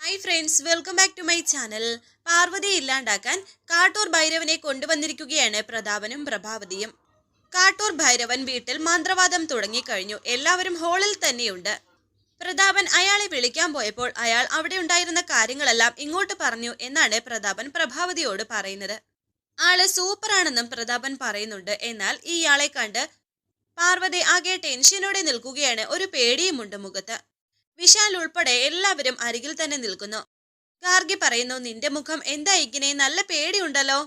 Hi friends welcome back to my channel Parvathi ഇല്ലാണ്ടാക്കാൻ Kattoor ഭൈരവനെ കൊണ്ടുവന്നിരിക്കുകയാണ് പ്രതാപനും പ്രഭാവതിയും. കാട്ടൂർ ഭൈരവൻ വീട്ടിൽ മന്ത്രവാദം തുടങ്ങിക്കഴിഞ്ഞു. എല്ലാവരും ഹാളിൽ തന്നെയുണ്ട്. പ്രതാപൻ അയാളെ വിളിക്കാൻ പോയപ്പോൾ അയാൾ അവിടെ ഉണ്ടായിരുന്ന കാര്യങ്ങളെല്ലാം ഇങ്ങോട്ട് പറഞ്ഞു എന്നാണ് പ്രതാപൻ പ്രഭാവതിയോട് പറയുന്നത്. ആൾ സൂപ്പറാണെന്നും പ്രതാപൻ പറയുന്നുണ്ട്. എന്നാൽ ഇയാളെ കണ്ട് പാർവതി ആകെ ടെൻഷനോടെ നിൽക്കുകയാണ്. ഒരു പേടിയുമുണ്ട് മുഖത്ത്. വിശാൽ ഉൾപ്പെടെ എല്ലാവരും അരികിൽ തന്നെ നിൽക്കുന്നു. ഗാർഗി പറയുന്നു നിന്റെ മുഖം എന്താ ഇങ്ങനെ നല്ല പേടിയുണ്ടല്ലോ.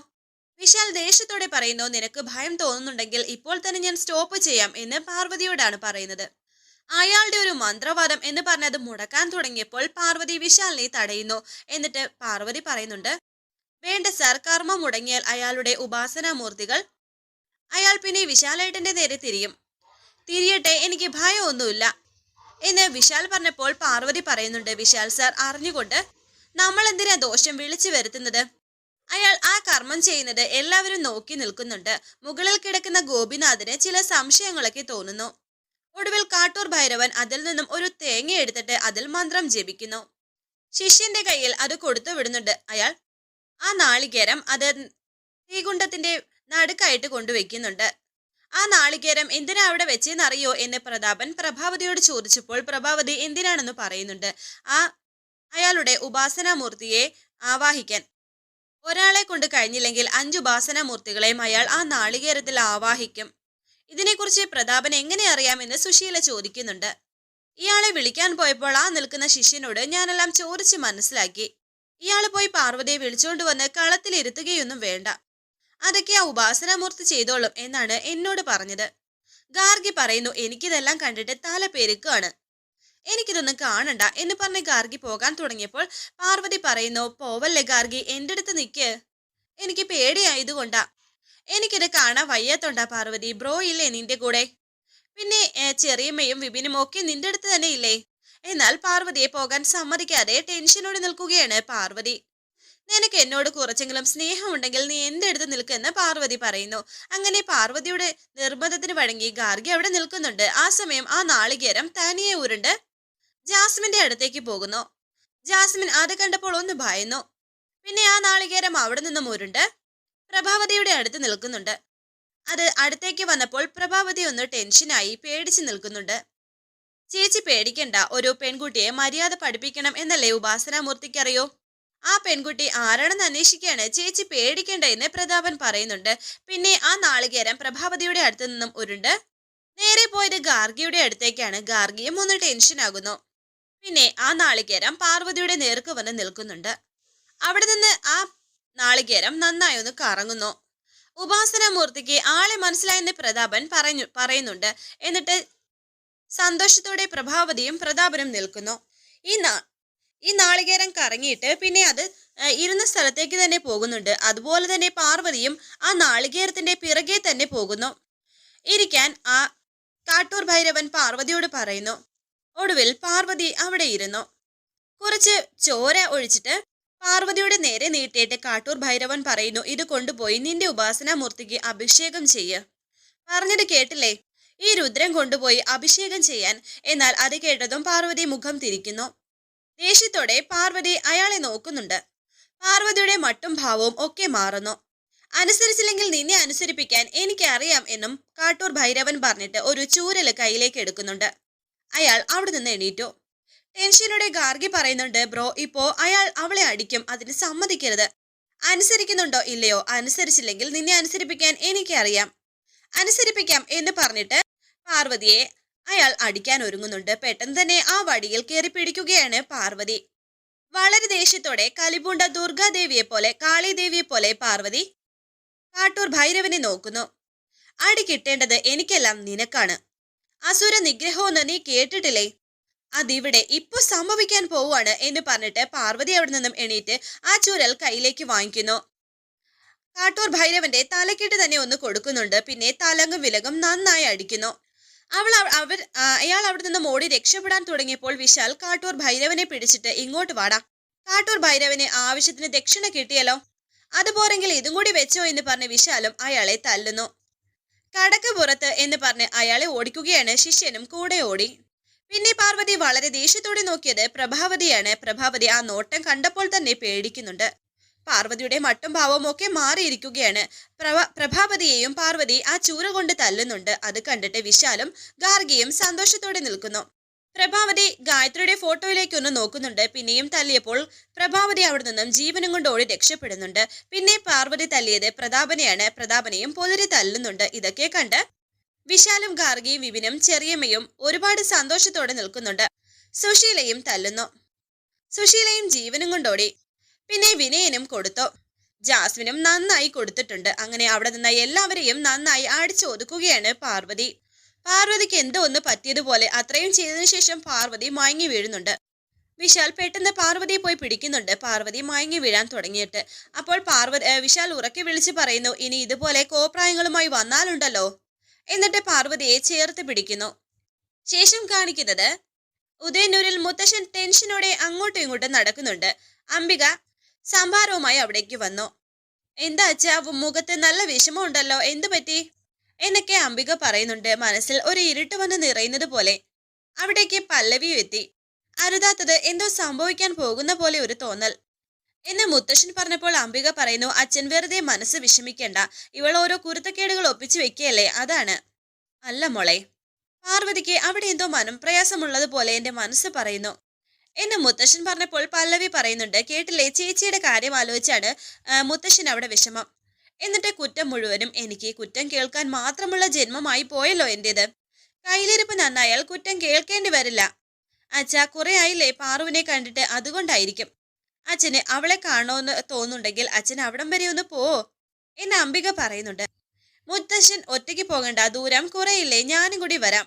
വിശാൽ ദേഷ്യത്തോടെ പറയുന്നു നിനക്ക് ഭയം തോന്നുന്നുണ്ടെങ്കിൽ ഇപ്പോൾ തന്നെ ഞാൻ സ്റ്റോപ്പ് ചെയ്യാം എന്ന് പാർവതിയോടാണ് പറയുന്നത്. അയാളുടെ ഒരു മന്ത്രവാദം എന്ന് പറഞ്ഞത് മുടക്കാൻ തുടങ്ങിയപ്പോൾ പാർവതി വിശാലിനെ തടയുന്നു. എന്നിട്ട് പാർവതി പറയുന്നുണ്ട് വേണ്ട സർ കർമ്മം മുടങ്ങിയാൽ അയാളുടെ ഉപാസനാമൂർത്തികൾ അയാൾ പിന്നെ വിശാലേട്ടന്റെ നേരെ തിരിയും. തിരിയട്ടെ എനിക്ക് ഭയമൊന്നുമില്ല. എന്ന് വിശാൽ പറഞ്ഞപ്പോൾ പാർവതി പറയുന്നുണ്ട് വിശാൽ സാർ അറിഞ്ഞുകൊണ്ട് നമ്മൾ എന്തിനാ ദോഷം വിളിച്ചു വരുത്തുന്നത്? അയാൾ ആ കർമ്മം ചെയ്യുന്നത് എല്ലാവരും നോക്കി നിൽക്കുന്നുണ്ട്. മുകളിൽ കിടക്കുന്ന ഗോപിനാഥിന് ചില സംശയങ്ങളൊക്കെ തോന്നുന്നു. ഒടുവിൽ കാട്ടൂർ ഭൈരവൻ അതിൽ നിന്നും ഒരു തേങ്ങ എടുത്തിട്ട് അതിൽ മന്ത്രം ജപിക്കുന്നു. ശിഷ്യന്റെ കയ്യിൽ അത് കൊടുത്തു വിടുന്നുണ്ട്. അയാൾ ആ നാളികേരം അത് തീകുണ്ടത്തിന്റെ നടുക്കായിട്ട് കൊണ്ടുവയ്ക്കുന്നുണ്ട്. ആ നാളികേരം എന്തിനാ അവിടെ വെച്ചെന്നറിയോ എന്ന് പ്രതാപൻ പ്രഭാവതിയോട് ചോദിച്ചപ്പോൾ പ്രഭാവതി എന്തിനാണെന്ന് പറയുന്നുണ്ട്? ആ അയാളുടെ ഉപാസനാമൂർത്തിയെ ആവാഹിക്കാൻ. ഒരാളെ കൊണ്ട് കഴിഞ്ഞില്ലെങ്കിൽ അഞ്ച് ഉപാസനാമൂർത്തികളെയും അയാൾ ആ നാളികേരത്തിൽ ആവാഹിക്കും. ഇതിനെക്കുറിച്ച് പ്രതാപൻ എങ്ങനെ അറിയാമെന്ന് സുശീല ചോദിക്കുന്നുണ്ട്. ഇയാളെ വിളിക്കാൻ പോയപ്പോൾ ആ നിൽക്കുന്ന ശിഷ്യനോട് ഞാനെല്ലാം ചോദിച്ച് മനസ്സിലാക്കി. ഇയാൾ പോയി പാർവതിയെ വിളിച്ചുകൊണ്ട് വന്ന് കളത്തിലിരുത്തുകയൊന്നും വേണ്ട. അതൊക്കെ ആ ഉപാസനാമൂർത്തി ചെയ്തോളും എന്നാണ് എന്നോട് പറഞ്ഞത്. ഗാർഗി പറയുന്നു എനിക്കിതെല്ലാം കണ്ടിട്ട് തല പെരുക്കാണ്. എനിക്കിതൊന്നും കാണണ്ട എന്ന് പറഞ്ഞ് ഗാർഗി പോകാൻ തുടങ്ങിയപ്പോൾ പാർവതി പറയുന്നു പോവല്ലേ ഗാർഗി എന്റെ അടുത്ത് നിൽക്ക് എനിക്ക് പേടിയായതുകൊണ്ടാ. എനിക്കിത് കാണാൻ വയ്യാത്തോണ്ടാ പാർവതി ബ്രോ ഇല്ലേ നിന്റെ കൂടെ? പിന്നെ ചെറിയമ്മയും വിപിനും ഒക്കെ നിന്റെ അടുത്ത് തന്നെ ഇല്ലേ? എന്നാൽ പാർവതിയെ പോകാൻ സമ്മതിക്കാതെ ടെൻഷനോടെ നിൽക്കുകയാണ് പാർവതി. നിനക്ക് എന്നോട് കുറച്ചെങ്കിലും സ്നേഹമുണ്ടെങ്കിൽ നീ എന്റെ അടുത്ത് നിൽക്കുമെന്ന് പാർവതി പറയുന്നു. അങ്ങനെ പാർവതിയുടെ നിർബന്ധത്തിന് വഴങ്ങി ഗാർഗി അവിടെ നിൽക്കുന്നുണ്ട്. ആ സമയം ആ നാളികേരം തനിയെ ഉരുണ്ട് ജാസ്മിന്റെ അടുത്തേക്ക് പോകുന്നു. ജാസ്മിൻ അത് കണ്ടപ്പോൾ ഒന്ന് ഭയന്നു. പിന്നെ ആ നാളികേരം അവിടെ നിന്നും ഉരുണ്ട് പ്രഭാവതിയുടെ അടുത്ത് നിൽക്കുന്നുണ്ട്. അത് അടുത്തേക്ക് വന്നപ്പോൾ പ്രഭാവതി ഒന്ന് ടെൻഷനായി പേടിച്ചു നിൽക്കുന്നുണ്ട്. ചേച്ചി പേടിക്കണ്ട. ഒരു പെൺകുട്ടിയെ മര്യാദ പഠിപ്പിക്കണം എന്നല്ലേ ഉപാസനാമൂർത്തിക്ക് അറിയോ ആ പെൺകുട്ടി ആരാണെന്ന് അന്വേഷിക്കുകയാണ്. ചേച്ചി പേടിക്കേണ്ട എന്ന് പ്രതാപൻ പറയുന്നുണ്ട്. പിന്നെ ആ നാളികേരം പ്രഭാവതിയുടെ അടുത്ത് നിന്നും ഉരുണ്ട് നേരെ പോയത് ഗാർഗിയുടെ അടുത്തേക്കാണ്. ഗാർഗിയും ഒന്ന് ടെൻഷൻ ആകുന്നു. പിന്നെ ആ നാളികേരം പാർവതിയുടെ നേർക്ക് വന്ന് നിൽക്കുന്നുണ്ട്. അവിടെ നിന്ന് ആ നാളികേരം നന്നായി ഒന്ന് കറങ്ങുന്നു. ഉപാസനാമൂർത്തിക്ക് ആളെ മനസ്സിലായെന്ന് പ്രതാപൻ പറഞ്ഞു പറയുന്നുണ്ട്. എന്നിട്ട് സന്തോഷത്തോടെ പ്രഭാവതിയും പ്രതാപനും നിൽക്കുന്നു. ഈ ഈ നാളികേരം കറങ്ങിയിട്ട് പിന്നെ അത് ഇരുന്ന സ്ഥലത്തേക്ക് തന്നെ പോകുന്നുണ്ട്. അതുപോലെ തന്നെ പാർവതിയും ആ നാളികേരത്തിന്റെ പിറകെ തന്നെ പോകുന്നു. ഇരിക്കാൻ ആ കാട്ടൂർ ഭൈരവൻ പാർവതിയോട് പറയുന്നു ഒടുവിൽ പാർവതി അവിടെ ഇരുന്നു. കുറച്ച് ചോര ഒഴിച്ചിട്ട് പാർവതിയുടെ നേരെ നീട്ടിയിട്ട് കാട്ടൂർ ഭൈരവൻ പറയുന്നു ഇത് കൊണ്ടുപോയി നിന്റെ ഉപാസനാമൂർത്തിക്ക് അഭിഷേകം ചെയ്യ്. പറഞ്ഞത് കേട്ടില്ലേ? ഈ രുദ്രം കൊണ്ടുപോയി അഭിഷേകം ചെയ്യാൻ. എന്നാൽ അത് കേട്ടതും പാർവതി മുഖം തിരിക്കുന്നു. ദേഷ്യത്തോടെ പാർവതി അയാളെ നോക്കുന്നുണ്ട്. പാർവതിയുടെ മട്ടും ഭാവവും ഒക്കെ മാറുന്നു. അനുസരിച്ചില്ലെങ്കിൽ നിന്നെ അനുസരിപ്പിക്കാൻ എനിക്കറിയാം എന്നും കാട്ടൂർ ഭൈരവൻ പറഞ്ഞിട്ട് ഒരു ചൂരൽ കയ്യിലേക്ക് എടുക്കുന്നുണ്ട്. അയാൾ അവിടെ നിന്ന് എണീറ്റു. ടെൻഷനോടെ ഗാർഗി പറയുന്നുണ്ട് ബ്രോ ഇപ്പോ അയാൾ അവളെ അടിക്കും അതിന് സമ്മതിക്കരുത്. അനുസരിക്കുന്നുണ്ടോ ഇല്ലയോ? അനുസരിച്ചില്ലെങ്കിൽ നിന്നെ അനുസരിപ്പിക്കാൻ എനിക്കറിയാം. അനുസരിപ്പിക്കാം എന്ന് പറഞ്ഞിട്ട് പാർവതിയെ അയാൾ അടിക്കാൻ ഒരുങ്ങുന്നുണ്ട്. പെട്ടെന്ന് തന്നെ ആ വടിയിൽ കയറി പിടിക്കുകയാണ് പാർവതി. വളരെ ദേഷ്യത്തോടെ കലിപൂണ്ട ദുർഗാദേവിയെ പോലെ കാളിദേവിയെ പോലെ പാർവതി കാട്ടൂർ ഭൈരവനെ നോക്കുന്നു. അടി കിട്ടേണ്ടത് എനിക്കെല്ലാം നിനക്കാണ്. അസുര നിഗ്രഹമെന്ന് നീ കേട്ടിട്ടില്ലേ? അതിവിടെ ഇപ്പൊ സംഭവിക്കാൻ പോവുകയാണ് എന്ന് പറഞ്ഞിട്ട് പാർവതി അവിടെ നിന്നും എണീറ്റ് ആ ചുരൽ കയ്യിലേക്ക് വാങ്ങിക്കുന്നു. കാട്ടൂർ ഭൈരവന്റെ തലക്കെട്ട് തന്നെ ഒന്ന് കൊടുക്കുന്നുണ്ട്. പിന്നെ തലങ്ങും വിലകും നന്നായി അടിക്കുന്നു. അവൾ അവ- അവർ അയാൾ അവിടെ നിന്ന് മോടി രക്ഷപ്പെടാൻ തുടങ്ങിയപ്പോൾ വിശാൽ കാട്ടൂർ ഭൈരവനെ പിടിച്ചിട്ട് ഇങ്ങോട്ട് വാടാ. കാട്ടൂർ ഭൈരവന് ആവശ്യത്തിന് ദക്ഷിണ കിട്ടിയല്ലോ. അതുപോരെങ്കിൽ ഇതും കൂടി വെച്ചോ എന്ന് പറഞ്ഞ് വിശാലും അയാളെ തല്ലുന്നു. കടക്ക് പുറത്ത് എന്ന് പറഞ്ഞ് അയാളെ ഓടിക്കുകയാണ് ശിഷ്യനും കൂടെ ഓടി. പിന്നെ പാർവതി വളരെ ദേഷ്യത്തോടെ നോക്കിയത് പ്രഭാവതിയാണ്. പ്രഭാവതി ആ നോട്ടം കണ്ടപ്പോൾ തന്നെ പേടിക്കുന്നുണ്ട്. പാർവതിയുടെ മട്ടും ഭാവവും ഒക്കെ മാറിയിരിക്കുകയാണ്. പ്രഭ പ്രഭാപതിയെയും പാർവതി ആ ചൂര കൊണ്ട് തല്ലുന്നുണ്ട്. അത് കണ്ടിട്ട് വിശാലും ഗാർഗിയും സന്തോഷത്തോടെ നിൽക്കുന്നു. പ്രഭാവതി ഗായത്രിയുടെ ഫോട്ടോയിലേക്ക് ഒന്ന് നോക്കുന്നുണ്ട്. പിന്നെയും തല്ലിയപ്പോൾ പ്രഭാവതി അവിടെ നിന്നും ജീവനും കൊണ്ട് ഓടി രക്ഷപ്പെടുന്നുണ്ട്. പിന്നെ പാർവതി തല്ലിയത് പ്രതാപനെയാണ്. പ്രതാപനെയും പൊതിരി തല്ലുന്നുണ്ട്. ഇതൊക്കെ കണ്ട് വിശാലും ഗാർഗിയും വിപിനും ചെറിയമ്മയും ഒരുപാട് സന്തോഷത്തോടെ നിൽക്കുന്നുണ്ട്. സുശീലയും തല്ലുന്നു. സുശീലയും ജീവനും കൊണ്ടോടി പിന്നെ വിനയനും കൊടുത്തു. ജാസ്മിനും നന്നായി കൊടുത്തിട്ടുണ്ട്. അങ്ങനെ അവിടെ നിന്ന് എല്ലാവരെയും നന്നായി അടിച്ചൊതുക്കുകയാണ് പാർവതി. പാർവതിക്ക് എന്തോ ഒന്ന് പറ്റിയതുപോലെ അത്രയും ചെയ്തതിനു ശേഷം പാർവതി മയങ്ങി വീഴുന്നുണ്ട്. വിശാൽ പെട്ടെന്ന് പാർവതിയെ പോയി പിടിക്കുന്നുണ്ട്. പാർവതി മയങ്ങി വീഴാൻ തുടങ്ങിയിട്ട്. അപ്പോൾ പാർവതി വിശാൽ ഉറക്കി വിളിച്ച് പറയുന്നു ഇനി ഇതുപോലെ കോപ്രായങ്ങളുമായി വന്നാലുണ്ടല്ലോ? എന്നിട്ട് പാർവതിയെ ചേർത്ത് പിടിക്കുന്നു. ശേഷം കാണിക്കുന്നത് ഉദയനൂരിൽ മുത്തശ്ശൻ ടെൻഷനോടെ അങ്ങോട്ടും ഇങ്ങോട്ടും നടക്കുന്നുണ്ട്. അംബിക സംഭാരവുമായി അവിടേക്ക് വന്നു. എന്താ അച്ഛാ മുഖത്ത് നല്ല വിഷമമുണ്ടല്ലോ എന്തു പറ്റി? എന്നൊക്കെ അംബിക പറയുന്നുണ്ട്. മനസ്സിൽ ഒരു ഇരുട്ട് വന്ന് നിറയുന്നത് പോലെ അവിടേക്ക് പല്ലവിയും എത്തി. അരുതാത്തത് എന്തോ സംഭവിക്കാൻ പോകുന്ന പോലെ ഒരു തോന്നൽ. എന്ന് മുത്തശ്ശൻ പറഞ്ഞപ്പോൾ അംബിക പറയുന്നു അച്ഛൻ വെറുതെ മനസ്സ് വിഷമിക്കേണ്ട. ഇവൾ ഓരോ കുരുത്തക്കേടുകൾ ഒപ്പിച്ചു വെക്കുകയല്ലേ അതാണ്. അല്ല മോളെ. പാർവതിക്ക് അവിടെ എന്തോ മനം പ്രയാസമുള്ളത് പോലെ എന്റെ മനസ്സ് പറയുന്നു. എന്ന് മുത്തശ്ശൻ പറഞ്ഞപ്പോൾ പല്ലവി പറയുന്നുണ്ട് കേട്ടില്ലേ? ചേച്ചിയുടെ കാര്യം ആലോചിച്ചാണ് മുത്തശ്ശൻ അവിടെ വിഷമം. എന്നിട്ട് കുറ്റം മുഴുവനും എനിക്ക് കുറ്റം കേൾക്കാൻ മാത്രമുള്ള ജന്മമായി പോയല്ലോ എന്റേത്. കയ്യിലിരിപ്പ് നന്നായാൽ കുറ്റം കേൾക്കേണ്ടി വരില്ല. അച്ഛ കുറെ ആയില്ലേ പാറുവിനെ കണ്ടിട്ട് അതുകൊണ്ടായിരിക്കും. അച്ഛന് അവളെ കാണുമെന്ന് തോന്നുന്നുണ്ടെങ്കിൽ അച്ഛൻ അവിടം വരെ ഒന്ന് പോ എന്ന് അംബിക പറയുന്നുണ്ട്. മുത്തശ്ശൻ ഒറ്റയ്ക്ക് പോകണ്ട ദൂരം കുറയില്ലേ? ഞാനും കൂടി വരാം.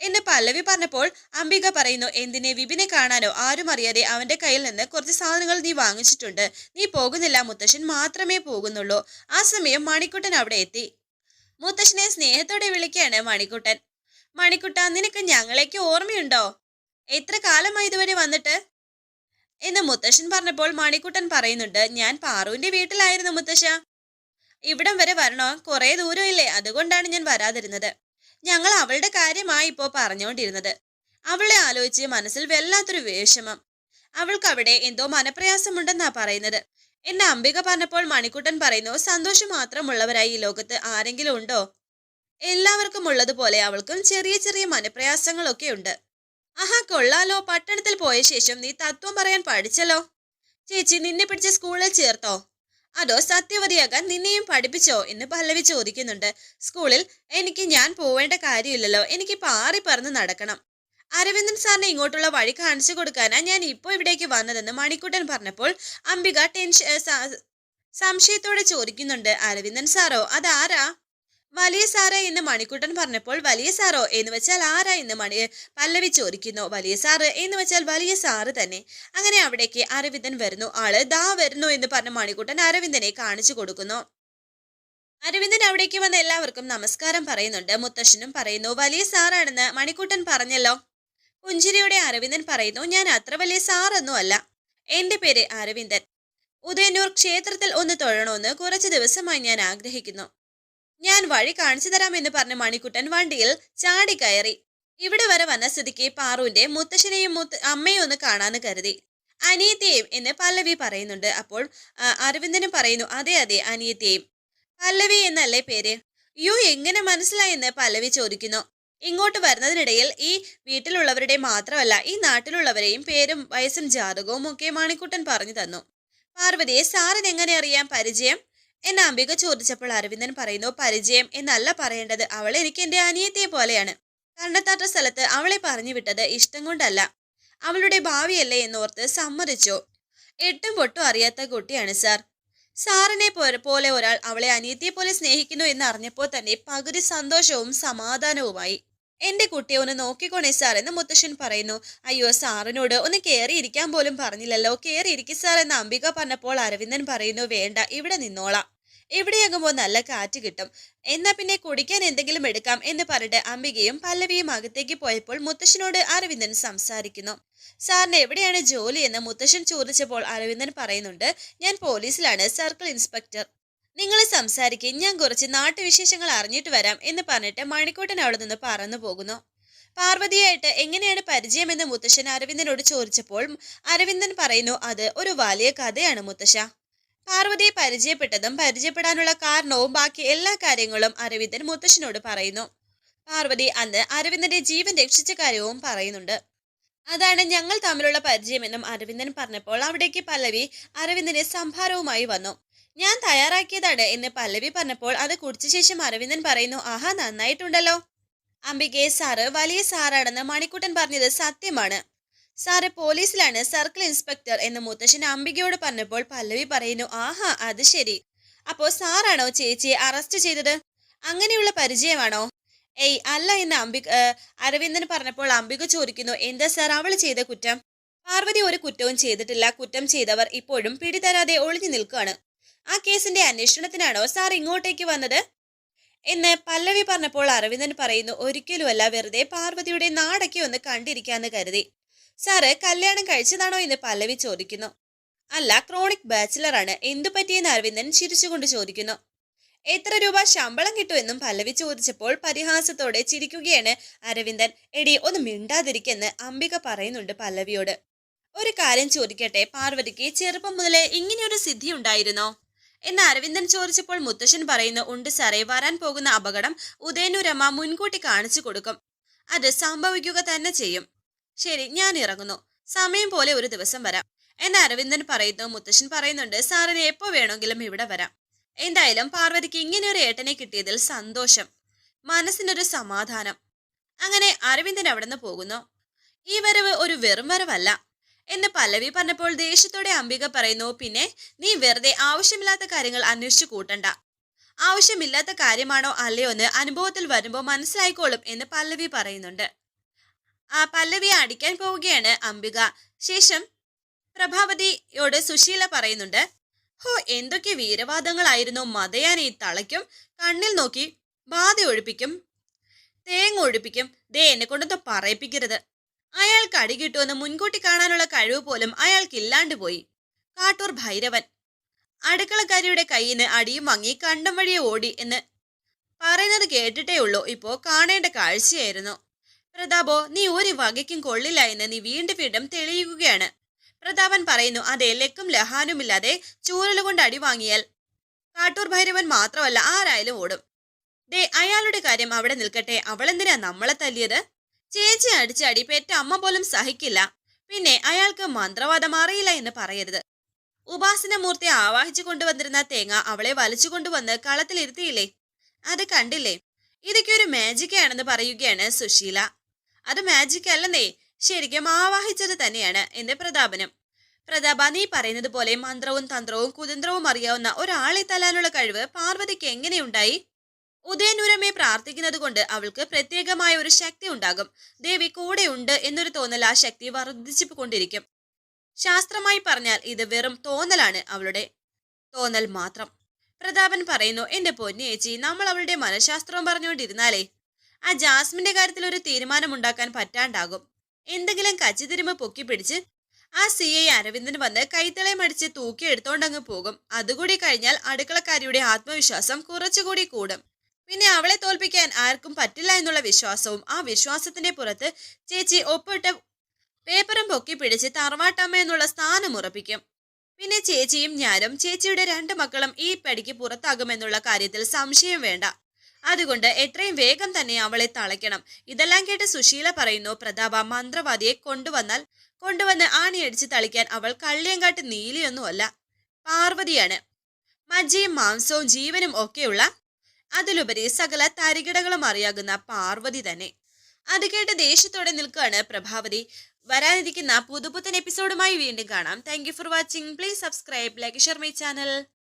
എന്ന് പല്ലവി പറഞ്ഞപ്പോൾ അംബിക പറയുന്നു എന്തിനെ വിപിനെ കാണാനോ? ആരും അറിയാതെ അവന്റെ കയ്യിൽ നിന്ന് കുറച്ച് സാധനങ്ങൾ നീ വാങ്ങിച്ചിട്ടുണ്ട്. നീ പോകുന്നില്ല മുത്തശ്ശൻ മാത്രമേ പോകുന്നുള്ളൂ. ആ സമയം മണിക്കുട്ടൻ അവിടെ എത്തി. മുത്തശ്ശനെ സ്നേഹത്തോടെ വിളിക്കുകയാണ് മണിക്കുട്ടൻ. മണിക്കുട്ട നിനക്ക് ഞങ്ങളേക്ക് ഓർമ്മയുണ്ടോ? എത്ര കാലമായി ഇതുവരെ വന്നിട്ട്? എന്ന് മുത്തശ്ശൻ പറഞ്ഞപ്പോൾ മണിക്കുട്ടൻ പറയുന്നുണ്ട് ഞാൻ പാറുവിന്റെ വീട്ടിലായിരുന്നു മുത്തശ്ശ. ഇവിടം വരെ വരണോ? കുറേ ദൂരമില്ലേ. അതുകൊണ്ടാണ് ഞാൻ വരാതിരുന്നത്. ഞങ്ങൾ അവളുടെ കാര്യമായി ഇപ്പോ പറഞ്ഞുകൊണ്ടിരുന്നത്. അവളെ ആലോചിച്ച് മനസ്സിൽ വല്ലാത്തൊരു വിഷമം. അവൾക്ക് അവിടെ എന്തോ മനപ്രയാസമുണ്ടെന്നാ പറയുന്നത്. എന്നെ അംബിക പറഞ്ഞപ്പോൾ മണിക്കുട്ടൻ പറയുന്നു സന്തോഷം മാത്രമുള്ളവരായി ഈ ലോകത്ത് ആരെങ്കിലും ഉണ്ടോ? എല്ലാവർക്കും ഉള്ളതുപോലെ അവൾക്കും ചെറിയ ചെറിയ മനപ്രയാസങ്ങളൊക്കെ ഉണ്ട്. ആഹാ കൊള്ളാലോ. പട്ടണത്തിൽ പോയ ശേഷം നീ തത്വം പറയാൻ പഠിച്ചല്ലോ. ചേച്ചി നിന്നെ പിടിച്ച സ്കൂളിൽ ചേർത്തോ? അതോ സത്യവതിയാകാൻ നിന്നെയും പഠിപ്പിച്ചോ എന്ന് പല്ലവി ചോദിക്കുന്നുണ്ട്. സ്കൂളിൽ എനിക്ക് ഞാൻ പോവേണ്ട കാര്യമില്ലല്ലോ. എനിക്ക് പാറി പറന്ന് നടക്കണം. അരവിന്ദൻ സാറിനെ ഇങ്ങോട്ടുള്ള വഴി കാണിച്ചു കൊടുക്കാനാ ഞാൻ ഇപ്പോൾ ഇവിടേക്ക് വന്നതെന്ന് മണിക്കുട്ടൻ പറഞ്ഞപ്പോൾ അംബിക ടെൻഷൻ സംശയത്തോടെ ചോദിക്കുന്നുണ്ട്. അരവിന്ദൻ സാറോ അതാരാ? വലിയ സാറേ എന്ന് മണിക്കുട്ടൻ പറഞ്ഞപ്പോൾ വലിയ സാറോ എന്ന് വെച്ചാൽ ആരാ എന്ന് മണി പല്ലവി ചോദിക്കുന്നു. വലിയ സാറ് എന്ന് വെച്ചാൽ വലിയ സാറ് തന്നെ. അങ്ങനെ അവിടേക്ക് അരവിന്ദൻ വരുന്നു. ആൾ ദാ വരുന്നു എന്ന് പറഞ്ഞ മണിക്കുട്ടൻ അരവിന്ദനെ കാണിച്ചു കൊടുക്കുന്നു. അരവിന്ദൻ അവിടേക്ക് വന്ന എല്ലാവർക്കും നമസ്കാരം പറയുന്നുണ്ട്. മുത്തശ്ശനും പറയുന്നു വലിയ സാറാണെന്ന് മണിക്കുട്ടൻ പറഞ്ഞല്ലോ? പുഞ്ചിരിയുടെ അരവിന്ദൻ പറയുന്നു ഞാൻ അത്ര വലിയ സാറൊന്നും അല്ല. എന്റെ പേര് അരവിന്ദൻ. ഉദയന്നൂർ ക്ഷേത്രത്തിൽ ഒന്ന് തൊഴണമെന്ന് കുറച്ച് ദിവസമായി ഞാൻ ആഗ്രഹിക്കുന്നു. ഞാൻ വഴി കാണിച്ചു തരാമെന്ന് പറഞ്ഞ മണിക്കുട്ടൻ വണ്ടിയിൽ ചാടി കയറി. ഇവിടെ വരെ വന്ന സ്ഥിതിക്ക് പാറുവിന്റെ മുത്തശ്ശനെയും മുത്ത അമ്മയും ഒന്ന് കാണാന്ന് കരുതി. അനിയത്തെയും എന്ന് പല്ലവി പറയുന്നുണ്ട്. അപ്പോൾ അരവിന്ദനും പറയുന്നു അതെ അതെ അനിയത്തെയും പല്ലവി എന്നല്ലേ പേര്? യു എങ്ങനെ മനസ്സിലായെന്ന് പല്ലവി ചോദിക്കുന്നു. ഇങ്ങോട്ട് വരുന്നതിനിടയിൽ ഈ വീട്ടിലുള്ളവരുടെ മാത്രമല്ല ഈ നാട്ടിലുള്ളവരെയും പേരും വയസ്സും ജാതകവും ഒക്കെ മണിക്കുട്ടൻ പറഞ്ഞു തന്നു. പാർവതിയെ സാറിന് എങ്ങനെ അറിയാം? പരിചയം? എന്ന് അംബിക ചോദിച്ചപ്പോൾ അരവിന്ദൻ പറയുന്നു പരിചയം എന്നല്ല പറയേണ്ടത്. അവൾ എനിക്ക് എന്റെ അനിയത്തിയെ പോലെയാണ്. കണ്ടെത്താത്ത സ്ഥലത്ത് അവളെ പറഞ്ഞു വിട്ടത് ഇഷ്ടം കൊണ്ടല്ല. അവളുടെ ഭാവിയല്ലേ എന്നോർത്ത് സമ്മതിച്ചു. എട്ടും പൊട്ടും അറിയാത്ത കുട്ടിയാണ് സാർ. സാറിനെ പോലെ ഒരാൾ അവളെ അനിയത്തിയെ പോലെ സ്നേഹിക്കുന്നു എന്ന് അറിഞ്ഞപ്പോൾ തന്നെ പകുതി സന്തോഷവും സമാധാനവുമായി. എന്റെ കുട്ടിയെ ഒന്ന് നോക്കിക്കോണേ സാർ എന്ന് മുത്തശ്ശൻ പറയുന്നു. അയ്യോ സാറിനോട് ഒന്ന് കയറിയിരിക്കാൻ പോലും പറഞ്ഞില്ലല്ലോ. കയറിയിരിക്കും സാർ എന്ന് അംബിക പറഞ്ഞപ്പോൾ അരവിന്ദൻ പറയുന്നു വേണ്ട ഇവിടെ നിന്നോളാം. എവിടെയാകുമ്പോൾ നല്ല കാറ്റ് കിട്ടും. എന്നാ പിന്നെ കുടിക്കാൻ എന്തെങ്കിലും എടുക്കാം എന്ന് പറഞ്ഞിട്ട് അംബികയും പല്ലവിയും അകത്തേക്ക് പോയപ്പോൾ മുത്തശ്ശനോട് അരവിന്ദൻ സംസാരിക്കുന്നു. സാറിന് എവിടെയാണ് ജോലി? എന്ന് മുത്തശ്ശൻ ചോദിച്ചപ്പോൾ അരവിന്ദൻ പറയുന്നുണ്ട് ഞാൻ പോലീസിലാണ് സർക്കിൾ ഇൻസ്പെക്ടർ. നിങ്ങൾ സംസാരിക്കും. ഞാൻ കുറച്ച് നാട്ടുവിശേഷങ്ങൾ അറിഞ്ഞിട്ട് വരാം എന്ന് പറഞ്ഞിട്ട് മണിക്കൂട്ടൻ അവിടെ നിന്ന് പറന്നു പോകുന്നു. പാർവതിയായിട്ട് എങ്ങനെയാണ് പരിചയമെന്ന് മുത്തശ്ശൻ അരവിന്ദനോട് ചോദിച്ചപ്പോൾ അരവിന്ദൻ പറയുന്നു അത് ഒരു വലിയ കഥയാണ് മുത്തശ്ശ. പാർവതിയെ പരിചയപ്പെട്ടതും പരിചയപ്പെടാനുള്ള കാരണവും ബാക്കി എല്ലാ കാര്യങ്ങളും അരവിന്ദൻ മുത്തശ്ശനോട് പറയുന്നു. പാർവതി അന്ന് അരവിന്ദന്റെ ജീവൻ രക്ഷിച്ച കാര്യവും പറയുന്നുണ്ട്. അതാണ് ഞങ്ങൾ തമ്മിലുള്ള പരിചയമെന്നും അരവിന്ദൻ പറഞ്ഞപ്പോൾ അവിടേക്ക് പല്ലവി അരവിന്ദനെ സംഭാരവുമായി വന്നു. ഞാൻ തയ്യാറാക്കിയതാണ് എന്ന് പല്ലവി പറഞ്ഞപ്പോൾ അത് കുടിച്ച ശേഷം അരവിന്ദൻ പറയുന്നു ആഹാ നന്നായിട്ടുണ്ടല്ലോ. അംബികെ സാറ് വലിയ സാറാണെന്ന് മണിക്കുട്ടൻ പറഞ്ഞത് സത്യമാണ്. സാറ് പോലീസിലാണ് സർക്കിൾ ഇൻസ്പെക്ടർ എന്ന് മുത്തശ്ശൻ അംബികയോട് പറഞ്ഞപ്പോൾ പല്ലവി പറയുന്നു ആഹാ അത് ശരി. അപ്പോ സാറാണോ ചേച്ചിയെ അറസ്റ്റ് ചെയ്തത്? അങ്ങനെയുള്ള പരിചയമാണോ? ഏയ് അല്ല എന്ന് അംബിക അരവിന്ദൻ പറഞ്ഞപ്പോൾ അംബിക ചോദിക്കുന്നു എന്താ സാർ അവൾ ചെയ്ത കുറ്റം? പാർവതി ഒരു കുറ്റവും ചെയ്തിട്ടില്ല. കുറ്റം ചെയ്തവർ ഇപ്പോഴും പിടിതരാതെ ഒളിഞ്ഞു നിൽക്കുകയാണ്. ആ കേസിന്റെ അന്വേഷണത്തിനാണോ സാർ ഇങ്ങോട്ടേക്ക് വന്നത്? എന്ന് പല്ലവി പറഞ്ഞപ്പോൾ അരവിന്ദൻ പറയുന്നു ഒരിക്കലുമല്ല വെറുതെ പാർവതിയുടെ നാടൊക്കെ ഒന്ന് കണ്ടിരിക്കാന്ന് കരുതി. സാറ് കല്യാണം കഴിച്ചതാണോ എന്ന് പല്ലവി ചോദിക്കുന്നു. അല്ല ക്രോണിക് ബാച്ചിലറാണ്. എന്തു പറ്റിയെന്ന് അരവിന്ദൻ ചിരിച്ചുകൊണ്ട് ചോദിക്കുന്നു. എത്ര രൂപ ശമ്പളം കിട്ടുമെന്നും പല്ലവി ചോദിച്ചപ്പോൾ പരിഹാസത്തോടെ ചിരിക്കുകയാണ് അരവിന്ദൻ. എടി ഒന്ന് മിണ്ടാതിരിക്കെന്ന് അംബിക പറയുന്നുണ്ട് പല്ലവിയോട്. ഒരു കാര്യം ചോദിക്കട്ടെ പാർവതിക്ക് ചെറുപ്പം മുതലേ ഇങ്ങനെയൊരു സിദ്ധി ഉണ്ടായിരുന്നോ? എന്ന് അരവിന്ദൻ ചോദിച്ചപ്പോൾ മുത്തശ്ശൻ പറയുന്നു ഉണ്ട് സാറേ വരാൻ പോകുന്ന അപകടം ഉദയനുരമ മുൻകൂട്ടി കാണിച്ചു കൊടുക്കും. അത് സംഭവിക്കുക തന്നെ ചെയ്യും. ശരി ഞാൻ ഇറങ്ങുന്നു. സമയം പോലെ ഒരു ദിവസം വരാം. എന്ന് അരവിന്ദൻ പറയുന്നു. മുത്തശ്ശൻ പറയുന്നുണ്ട് സാറിന് എപ്പോ വേണമെങ്കിലും ഇവിടെ വരാം. എന്തായാലും പാർവതിക്ക് ഇങ്ങനെ ഒരു ഏട്ടനെ കിട്ടിയതിൽ സന്തോഷം. മനസ്സിനൊരു സമാധാനം. അങ്ങനെ അരവിന്ദൻ അവിടുന്ന് പോകുന്നു. ഈ വരവ് ഒരു വെറും വരവല്ല. എന്ന് പല്ലവി പറഞ്ഞപ്പോൾ ദേഷ്യത്തോടെ അംബിക പറയുന്നു പിന്നെ നീ വെറുതെ ആവശ്യമില്ലാത്ത കാര്യങ്ങൾ അന്വേഷിച്ചു കൂട്ടണ്ട. ആവശ്യമില്ലാത്ത കാര്യമാണോ അല്ലയോ എന്ന് അനുഭവത്തിൽ വരുമ്പോൾ മനസ്സിലായിക്കോളും എന്ന് പല്ലവി പറയുന്നുണ്ട്. ആ പല്ലവിയെ അടിക്കാൻ പോവുകയാണ് അംബിക. ശേഷം പ്രഭാവതിയോട് സുശീല പറയുന്നുണ്ട് ഹോ എന്തൊക്കെ വീരവാദങ്ങളായിരുന്നു. മതയാൻ ഈ തളയ്ക്കും കണ്ണിൽ നോക്കി ബാധ ഒഴിപ്പിക്കും തേങ്ങ ഒഴിപ്പിക്കും. ദേ എന്നെ കൊണ്ടൊന്നും പറയിപ്പിക്കരുത്. അയാൾക്ക് അടി കിട്ടുമെന്ന് മുൻകൂട്ടി കാണാനുള്ള കഴിവ് പോലും അയാൾക്ക് ഇല്ലാണ്ട് പോയി. കാട്ടൂർ ഭൈരവൻ. അടുക്കളക്കാരിയുടെ കയ്യിന് അടിയും വാങ്ങി കണ്ടം വഴിയെ ഓടി എന്ന് പറയുന്നത് കേട്ടിട്ടേ ഉള്ളൂ. ഇപ്പോ കാണേണ്ട കാഴ്ചയായിരുന്നു. പ്രതാപോ നീ ഒരു വകയ്ക്കും കൊള്ളില്ല എന്ന് നീ വീണ്ടും വീണ്ടും തെളിയിക്കുകയാണ്. പ്രതാപൻ പറയുന്നു അതെ ലക്കും ലഹാനുമില്ലാതെ ചൂരലുകൊണ്ട് അടി വാങ്ങിയാൽ കാട്ടൂർ ഭൈരവൻ മാത്രമല്ല ആരായാലും ഓടും. ദേ അയാളുടെ കാര്യം അവിടെ നിൽക്കട്ടെ. അവളെന്തിനാ നമ്മളെ തല്ലിയത്? ചേച്ചി അടിച്ച് അടി പെറ്റ അമ്മ പോലും സഹിക്കില്ല. പിന്നെ അയാൾക്ക് മന്ത്രവാദം അറിയില്ല എന്ന് പറയരുത്. ഉപാസനമൂർത്തി ആവാഹിച്ചു കൊണ്ടുവന്നിരുന്ന തേങ്ങ അവളെ വലിച്ചു കൊണ്ടുവന്ന് കളത്തിലിരുത്തിയില്ലേ അത് കണ്ടില്ലേ? ഇതൊക്കെ ഒരു മാജിക് ആണെന്ന് പറയുകയാണ് സുശീല. അത് മാജിക് അല്ലെന്നേ ശരിക്കും ആവാഹിച്ചത് തന്നെയാണ് എന്റെ പ്രതാപനും. പ്രതാപ നീ പറയുന്നത് പോലെ മന്ത്രവും തന്ത്രവും കുതന്ത്രവും അറിയാവുന്ന ഒരാളെ തല്ലാനുള്ള കഴിവ് പാർവതിക്ക് എങ്ങനെയുണ്ടായി? ഉദയനൂരമേ പ്രാർത്ഥിക്കുന്നത് കൊണ്ട് അവൾക്ക് പ്രത്യേകമായ ഒരു ശക്തി ഉണ്ടാകും. ദേവി കൂടെയുണ്ട് എന്നൊരു തോന്നൽ ആ ശക്തി വർദ്ധിച്ചു കൊണ്ടിരിക്കും ശാസ്ത്രമായി പറഞ്ഞാൽ ഇത് വെറും തോന്നലാണ് അവളുടെ തോന്നൽ മാത്രം. പ്രതാപൻ പറയുന്നു എന്റെ പൊന്നേച്ചി നമ്മൾ അവളുടെ മനഃശാസ്ത്രവും പറഞ്ഞുകൊണ്ടിരുന്നാലേ ആ ജാസ്മിന്റെ കാര്യത്തിൽ ഒരു തീരുമാനമുണ്ടാക്കാൻ പറ്റാണ്ടാകും. എന്തെങ്കിലും കച്ചിതിരുമ്പ് പൊക്കി പിടിച്ച് ആ സി ഐ അരവിന്ദൻ വന്ന് കൈത്തളയം മടിച്ച് തൂക്കി എടുത്തോണ്ടങ്ങ് പോകും. അതുകൂടി കഴിഞ്ഞാൽ അടുക്കളക്കാരിയുടെ ആത്മവിശ്വാസം കുറച്ചുകൂടി കൂടും. പിന്നെ അവളെ തോൽപ്പിക്കാൻ ആർക്കും പറ്റില്ല എന്നുള്ള വിശ്വാസവും ആ വിശ്വാസത്തിന്റെ പുറത്ത് ചേച്ചി ഒപ്പിട്ട് പേപ്പറും പൊക്കി പിടിച്ച് തറവാട്ടമ്മ എന്നുള്ള സ്ഥാനം ഉറപ്പിക്കും. പിന്നെ ചേച്ചിയും ഞാനും ചേച്ചിയുടെ രണ്ട് മക്കളും ഈ പടിക്ക് പുറത്താകുമെന്നുള്ള കാര്യത്തിൽ സംശയം വേണ്ട. അതുകൊണ്ട് എത്രയും വേഗം തന്നെ അവളെ തളയ്ക്കണം. ഇതെല്ലാം കേട്ട് സുശീല പറയുന്നു പ്രതാപ മന്ത്രവാദിയെ കൊണ്ടുവന്നാൽ കൊണ്ടുവന്ന് ആണിയടിച്ച് തളിക്കാൻ അവൾ കള്ളിയങ്കാട്ട് നീലിയൊന്നുമല്ല. പാർവതിയാണ്. മജ്ജയും മാംസവും ജീവനും ഒക്കെയുള്ള അതിലുപരി സകല തരികിടകളും അറിയാകുന്ന പാർവതി തന്നെ. അത് കേട്ട് ദേഷ്യത്തോടെ നിൽക്കുകയാണ് പ്രഭാവതി. വരാനിരിക്കുന്ന പുതുപുത്തൻ എപ്പിസോഡുമായി വീണ്ടും കാണാം. Thank for watching please subscribe like share my channel